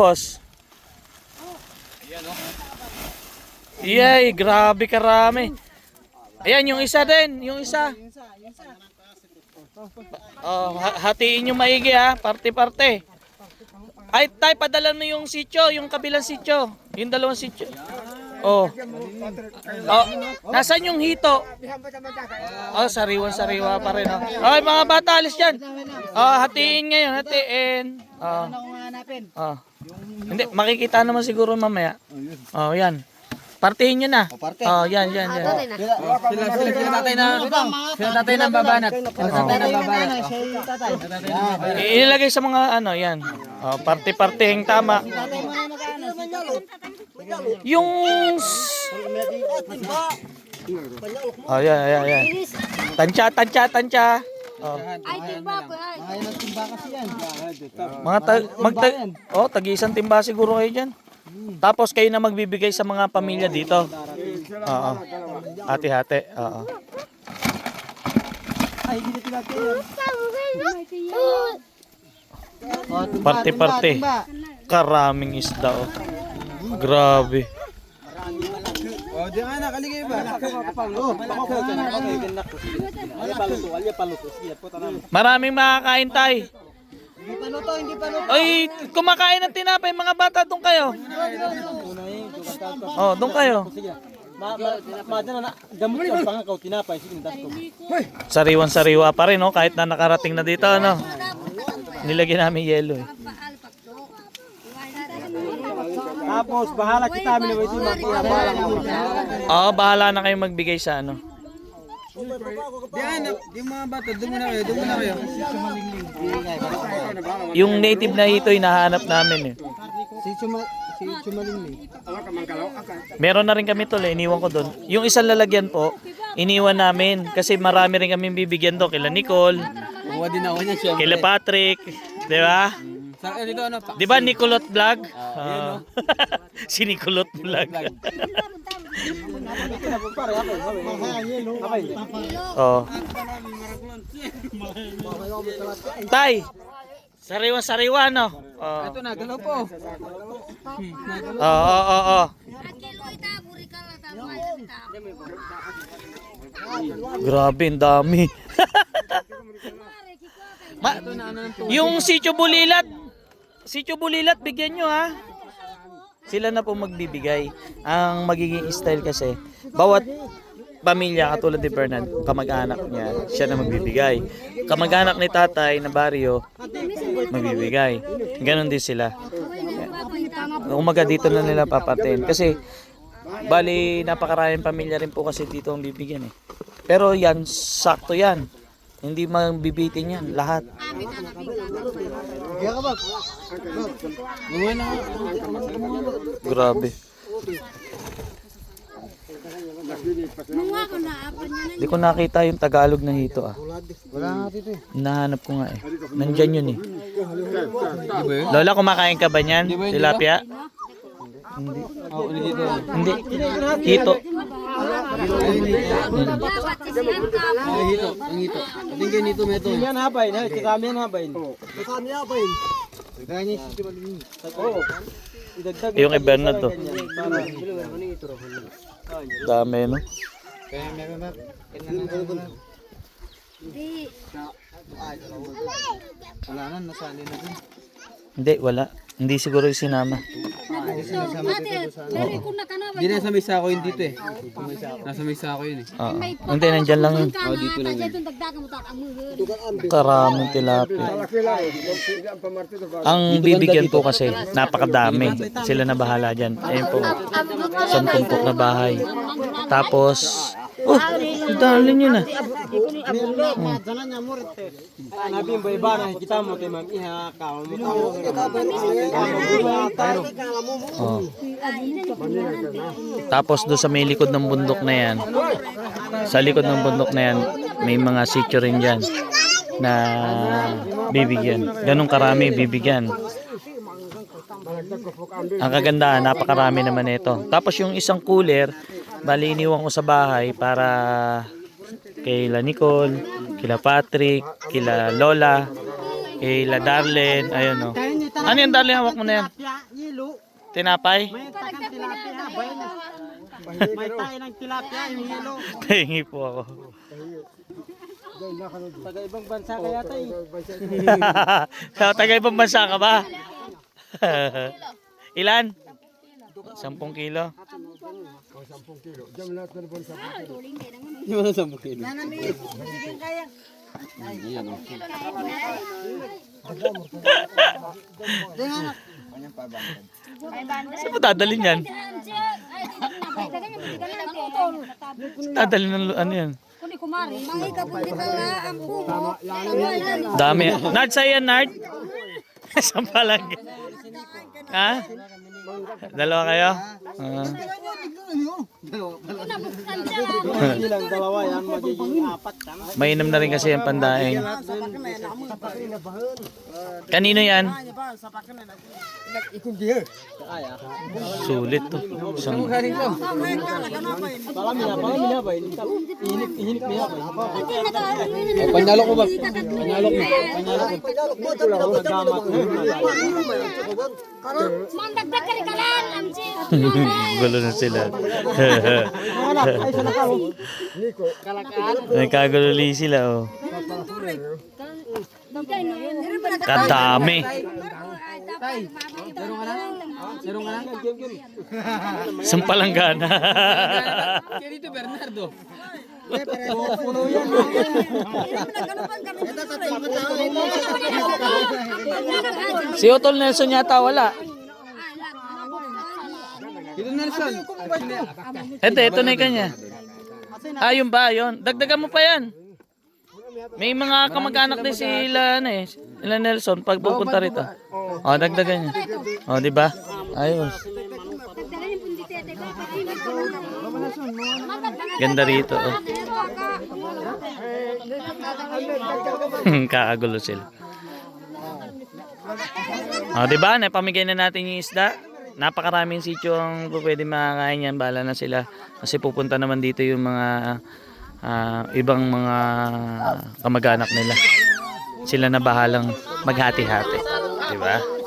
Boss. Yay, grabe karami. Ayan, yung isa din, yung isa. Oh, ha- hatiin nyo maigi ha, parte-parte. Ay, tay, padalan mo yung sityo, yung kabilang sityo. Yung dalawang sityo. Oh. Oh, nasan yung hito? Oh, sariwan-sariwa pa rin. Oh. Ay, mga bata, alis dyan. Oh, hatiin ngayon, hatiin. Oh. Oh. Hindi, makikita naman siguro mamaya. Oh, yan. Partihin nyo na. Oh, yan, yan, yan. Sila, sila, sila tatay na, sila tatay na babanat. Sila tatay na babanat. Ilagay sa mga ano, yan. Oh, parte-partehing tama. Yung... s- Oh, yan, yan, yan. Tansya, tansya, tansya. Oh. Ay, timba ko ay. Mga tag magta Oh, tagi isang timba siguro kayo diyan. Tapos kayo na magbibigay sa mga pamilya dito. Oo. Hati-hati. Oo. Parte-parte. Karaming isda oh. Grabe. Oh, di ba? Oh, Maraming makakain tay. Hindi pa luto, hindi pa luto. Ay, kumakain ng tinapay mga bata doon kayo. Oh, doon kayo. Sariwan-sariwa pa rin oh, kahit na nakarating na dito ano. Nilagyan namin yelo eh. Tapos, bahala kita amin na ito, Oo, bahala na kayo magbigay sa ano. Di di mga bata, doon muna kayo, doon muna kayo. Yung native na ito hinahanap namin eh. Si Chuma, si Chumalingling. Meron na rin kami tol, eh, iniwan ko doon. Yung isang lalagyan po, iniwan namin kasi marami rin kami bibigyan doon kila Nicole, Kuha din ako niya siya. kila Patrick, 'di ba? Sa dito ano, pa. 'Di ba Nicolot Vlog? Ah. si Nicolot Vlog. oh. Tay. Sariwa-sariwa no. Oh. Ito na, galaw po. Oo, oo, oo. Tamo ay ita. Grabe, ang dami. Ma, yung sityo bulilat, sityo bulilat, bigyan nyo ha. Sila na po magbibigay. Ang magiging style kasi, bawat pamilya katulad ni Bernard, kamag-anak niya, siya na magbibigay. Kamag-anak ni tatay na baryo, magbibigay. Ganon din sila. Umaga dito na nila papatin. Kasi, bali, napakaraming pamilya rin po kasi dito ang bibigyan eh. Pero yan, sakto yan. Hindi mabibitin yan, lahat. Grabe. Hindi ko nakita yung Tagalog na hito ah. Wala nga dito eh. Nahanap ko nga eh. Nandyan yun eh. Lola, kumakain ka ba niyan? Tilapia? Hindi. Hindi. Hito. Ay, hito. Ang hito. Tingin nito, meto. Yan habain, ha? Kasama yan habain. Yan habain. Kaya niya si Chumalingling. Oo. Idagdag. Yung kay Bernard to. Dami no? Kaya na. Wala na, na. Hindi, wala. Hindi siguro yung sinama. Hindi na sa may sako yun dito eh. Nasa may sako yun eh. Oo. Hindi, nandyan lang yun. ka na ata dyan dagdagan mo ta ang mga. Karaming tilapia. Ang bibigyan po kasi, napakadami. Sila na bahala dyan. Ayun po, sampung na bahay. Tapos, oh, dali nyo na. Oh. Tapos doon sa may likod ng bundok na yan, sa likod ng bundok na yan, may mga sityo rin dyan na bibigyan. Ganong karami bibigyan. Ang kagandahan, napakarami naman ito. Tapos yung isang cooler, bali iniwan ko sa bahay para kila Nicole, kila Patrick, kila Lola, kila Darlene, ayun o. Ano yung dali hawak mo na yan? Tinapay? May tayo ng tilapia yung yelo. Pahingi po ako. Taga ibang bansa kaya tayo. Sa taga ibang bansa ka ba? Ilan? Sampung kilo. Yung mga sa bukid. Saan mo dadalhin yan? Dadalhin ng lu- ano yan? Kundi kumari. Mga kapundi pala ang bungo. Dami. Nard sa yan, Nard? Saan pa lang? Ha? Dalawa kayo? Ah. Hindi lang dalawa yan. Magiging apat. Tama. mainam na rin kasi yung pandaing. Kanino yan? Sulit to. Isang... Palami na. Palami na ba? Niya ba? Panyalok mo ba? Panyalok mo. Panyalok mo. Nagamat. Mandagdag ka rin kalan. Amsi. Gulo na sila. Nagkagululi sila oh. Kadami. Meron ka na? Isang palanggana. Dito Bernardo. Puno yan. si Otol Nelson yata wala. Dito Nelson. Ito, ito na yung kanya. Ah, yun ba? Yun. Dagdagan mo pa yan. May mga kamag-anak din sila, ano eh. Sila Nelson pag pupunta rito. Oh, dagdagan niya. Oh, di ba? Ayos. Ganda rito. Oh. Kakagulo sila. Oh, di ba? Napamigay na natin yung isda. Napakaraming sityo ang pwede makakain yan. Bala na sila. Kasi pupunta naman dito yung mga ah, ibang mga kamag-anak nila. Sila na bahalang maghati-hati. Di ba?